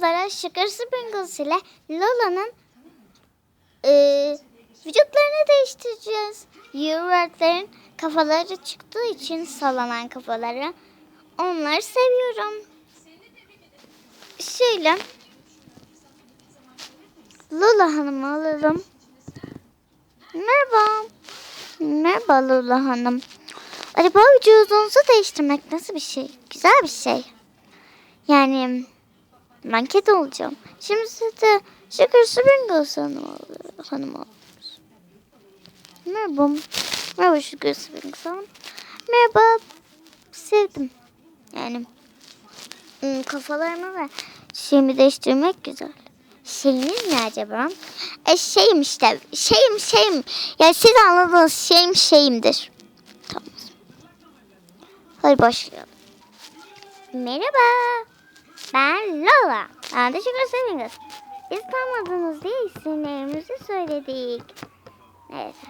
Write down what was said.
sizlere Sugar Sprinkles ile Lola'nın e, vücutlarını değiştireceğiz. Yürürlerin kafaları çıktığı için sallanan kafaları. Onları seviyorum. Şöyle Lola Hanım'ı alalım. Merhaba. Merhaba Lola Hanım. Acaba vücudunuzu değiştirmek nasıl bir şey? Güzel bir şey. Yani ben kedi olacağım. Şimdi size Sugar Sprinkles Hanım al- Hanım alıyoruz. Merhaba. Merhaba Sugar Sprinkles Hanım. Merhaba. Sevdim. Yani ım, kafalarımı ve şeyimi değiştirmek güzel. Şeyiniz ne acaba? E şeyim işte. Şeyim şeyim. Ya siz anladınız. Şeyim şeyimdir. Tamam. Hadi başlayalım. Merhaba. Lola. Ben Sugar Savingers. Biz tanımadınız diye isimlerimizi söyledik. Neyse.